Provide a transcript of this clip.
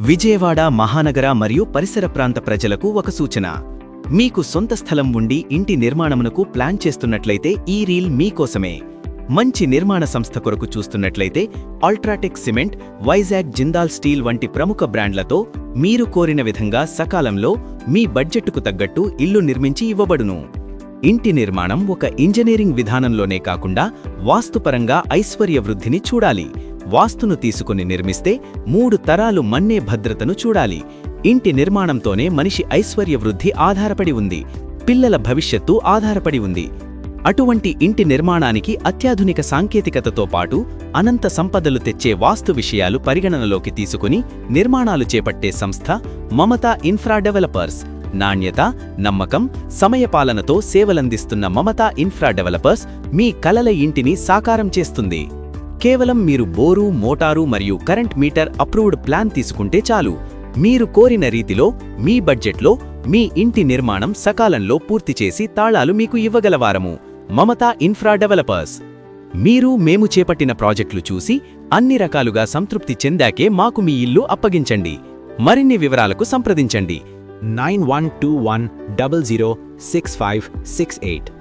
విజయవాడ మహానగర మరియు పరిసర ప్రాంత ప్రజలకు ఒక సూచన. మీకు సొంత స్థలం ఉండి ఇంటి నిర్మాణమునకు ప్లాన్ చేస్తున్నట్లయితే ఈ రీల్ మీకోసమే. మంచి నిర్మాణ సంస్థ కొరకు చూస్తున్నట్లయితే UltraTech cement Vizag Jindal steel వంటి ప్రముఖ బ్రాండ్లతో మీరు కోరిన విధంగా సకాలంలో మీ బడ్జెట్టుకు తగ్గట్టు ఇల్లు నిర్మించి ఇవ్వబడును. ఇంటి నిర్మాణం ఒక ఇంజనీరింగ్ విధానంలోనే కాకుండా వాస్తుపరంగా ఐశ్వర్య వృద్ధిని చూడాలి. వాస్తును తీసుకుని నిర్మిస్తే మూడు తరాలు మన్నే భద్రతను చూడాలి. ఇంటి నిర్మాణంతోనే మనిషి ఐశ్వర్య వృద్ధి ఆధారపడి ఉంది. పిల్లల భవిష్యత్తు ఆధారపడి ఉంది. అటువంటి ఇంటి నిర్మాణానికి అత్యాధునిక సాంకేతికతతో పాటు అనంత సంపదలు తెచ్చే వాస్తు విషయాలు పరిగణనలోకి తీసుకుని నిర్మాణాలు చేపట్టే సంస్థ మమతా ఇన్ఫ్రా డెవలపర్స్. నాణ్యత నమ్మకం సమయపాలనతో సేవలందిస్తున్న మమతా ఇన్ఫ్రా డెవలపర్స్ మీ కలల ఇంటిని సాకారం చేస్తుంది. కేవలం మీరు బోరు మోటారు మరియు కరెంట్ మీటర్ అప్రూవ్డ్ ప్లాన్ తీసుకుంటే చాలు. మీరు కోరిన రీతిలో మీ బడ్జెట్లో మీ ఇంటి నిర్మాణం సకాలంలో పూర్తి చేసి తాళాలు మీకు ఇవ్వగలవారము. Mamata infra developers. మీరు మేము చేపట్టిన ప్రాజెక్టులు చూసి అన్ని రకాలుగా సంతృప్తి చెందాకే మాకు మీ ఇల్లు అప్పగించండి. మరిన్ని వివరాలకు సంప్రదించండి. Nine one two one double zero six five six eight.